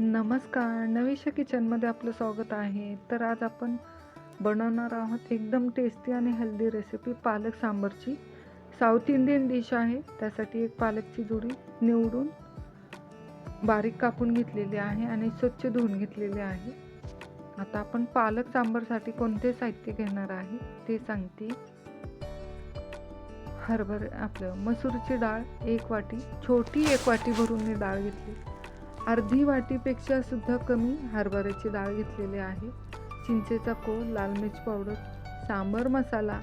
नमस्कार. नवीशा किचनमध्ये आपलं स्वागत आहे. तर आज आपण बनवणार आहोत एकदम टेस्टी आणि हेल्दी रेसिपी पालक सांबरची. साऊथ इंडियन डिश आहे. त्यासाठी एक पालकची जुडी निवडून बारीक कापून घेतलेली आहे आणि स्वच्छ धुवून घेतलेली आहे. आता आपण पालक सांबरसाठी कोणते साहित्य घेणार आहे ते सांगते. हरभर आपलं मसूरची डाळ एक वाटी छोटी एक वाटी भरून मी डाळ घेतली. अर्धी वाटीपेक्षा सुद्धा कमी हरभऱ्याची डाळ घेतलेली आहे. चिंचेचा कोळ लाल मिर्च पावडर सांबर मसाला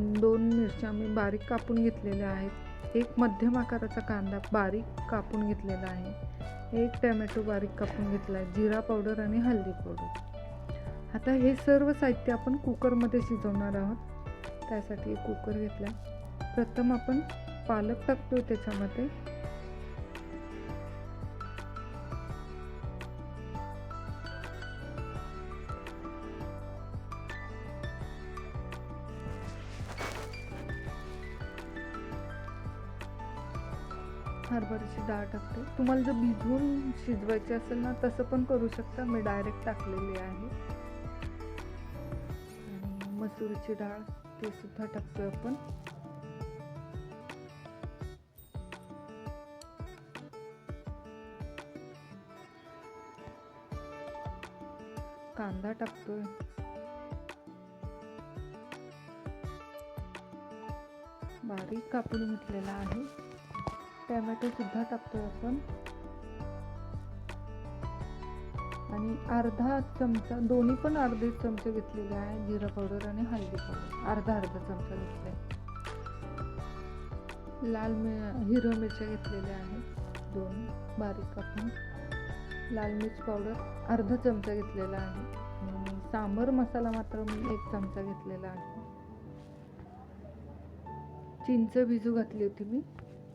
दोन मिरच्या मी बारीक कापून घेतलेल्या आहेत. एक मध्यम आकाराचा कांदा बारीक कापून घेतलेला आहे. एक टमॅटो बारीक कापून घेतला आहे जिरा पावडर आणि हळदी पावडर. आता हे सर्व साहित्य आपण कुकरमध्ये शिजवणार आहोत. त्यासाठी कुकर घेतला प्रथम आपण पालक टाकतो त्याच्यामध्ये. हरभऱ्याची डाळ टाकते. तुम्हाला जर भिजवून शिजवायची असेल ना तसं पण करू शकता. मी डायरेक्ट टाकलेली आहे. आणि मसूरची डाळ ते सुद्धा टाकतोय आपण. कांदा टाकतोय. बारीक कापून घेतलेला आहे. टॅमॅटो सुद्धा टाकतोय आपण. आणि अर्धा चमचा दोन्ही पण अर्धे चमचे घेतलेले आहे जिरा पावडर आणि हळदी पावडर. अर्धा अर्धा चमचा घेतलाय. लाल मि हिरव्या मिरच्या घेतलेल्या आहेत दोन बारीक कापून लाल मिर्च पावडर अर्धा चमचा घेतलेला आहे. आणि सांबर मसाला मात्र मी एक चमचा घेतलेला आहे. चिंच भिजू घातली होती मी.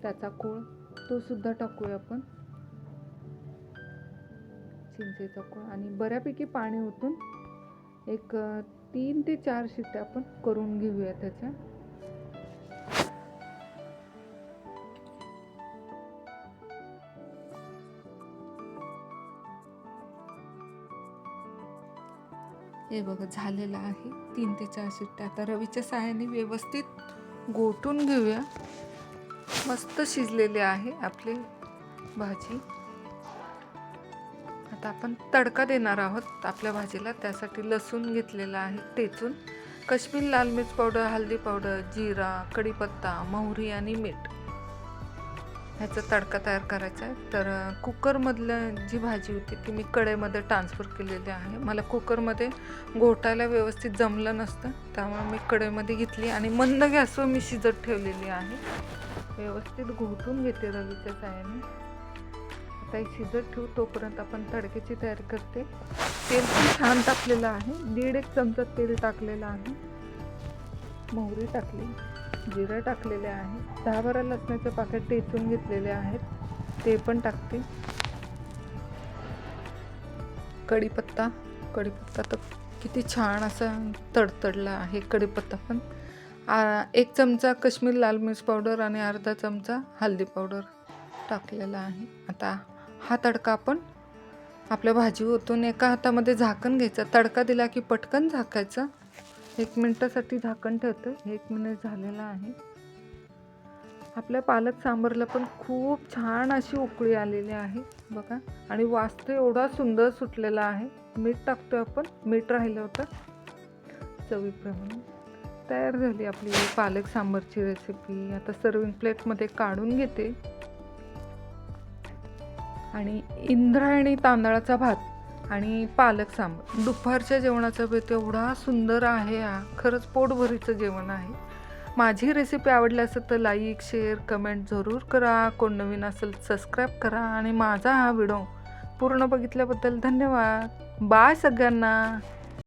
त्याचा कोळ तो सुद्धा टाकूया आपण. चिंचेचा कोळ आणि बऱ्यापैकी पाणी ओतून एक तीन ते चार शिट्ट्या आपण करून घेऊया त्याच्या. हे बघा झालेलं आहे. तीन ते चार शिट्ट्या आता रवीच्या सहाय्याने व्यवस्थित गोठून घेऊया. मस्त शिजलेले आहे आपली भाजी. आता आपण तडका देणार आहोत आपल्या भाजीला. त्यासाठी लसूण घेतलेला आहे टेचून. काश्मीर लाल मिर्च पावडर हळदी पावडर जिरा कढीपत्ता मोहरी आणि मीठ. ह्याचा तडका तयार करायचा आहे. तर कुकरमधलं जी भाजी होती ती मी कढईमध्ये ट्रान्सफर केलेली आहे. मला कुकरमध्ये घोटायला व्यवस्थित जमलं नसतं. त्यामुळे मी कढईमध्ये घेतली आणि मंद गॅसवर मी शिजत ठेवलेली आहे. व्यवस्थित घोटून घेते रवीच्या साह्याने आता हे शिजत ठेवू तोपर्यंत आपण तडकेची तयारी करते. तेल पण छान टाकलेलं आहे. दीड एक चमचा तेल टाकलेलं आहे. मोहरी टाकली जिरं टाकलेले आहे. दहा बारा लसणाचे पाकॅट टेचून घेतलेले आहेत. ते पण टाकते. कढीपत्ता कढीपत्ता तर किती छान असा तडतडला आहे कढीपत्ता पण. एक चमचा काश्मीर लाल मिर्च पावडर आणि अर्धा चमचा हळदी पावडर टाकलेला आहे. आता हा तडका आपण आपल्या भाजी ओतून एका हातामध्ये झाकण घ्यायचं. तडका दिला की पटकन झाकायचा. एक मिनटासाठी झाकण ठेवतं एक मिनिट झालेला आहे. आपल्या पालक सांबरला पण खूप छान अशी उकळी आलेली आहे. बघा. आणि वास एवढा सुंदर सुटलेला आहे. मीठ टाकतोय आपण. मीठ राहिलं होतं. चवीप्रमाणे. तयार झाली आपली पालक सांबरची रेसिपी आता सर्विंग प्लेटमध्ये काढून घेते. आणि इंद्रायणी तांदळाचा भात आणि पालक सांबर. दुपारच्या जेवणाचा बेत एवढा सुंदर आहे हा. खरंच पोटभरीचं जेवण आहे. माझी रेसिपी आवडली असेल तर लाईक शेअर कमेंट जरूर करा. कोण नवीन असेल सबस्क्राईब करा. आणि माझा हा व्हिडिओ पूर्ण बघितल्याबद्दल धन्यवाद. बाय सगळ्यांना.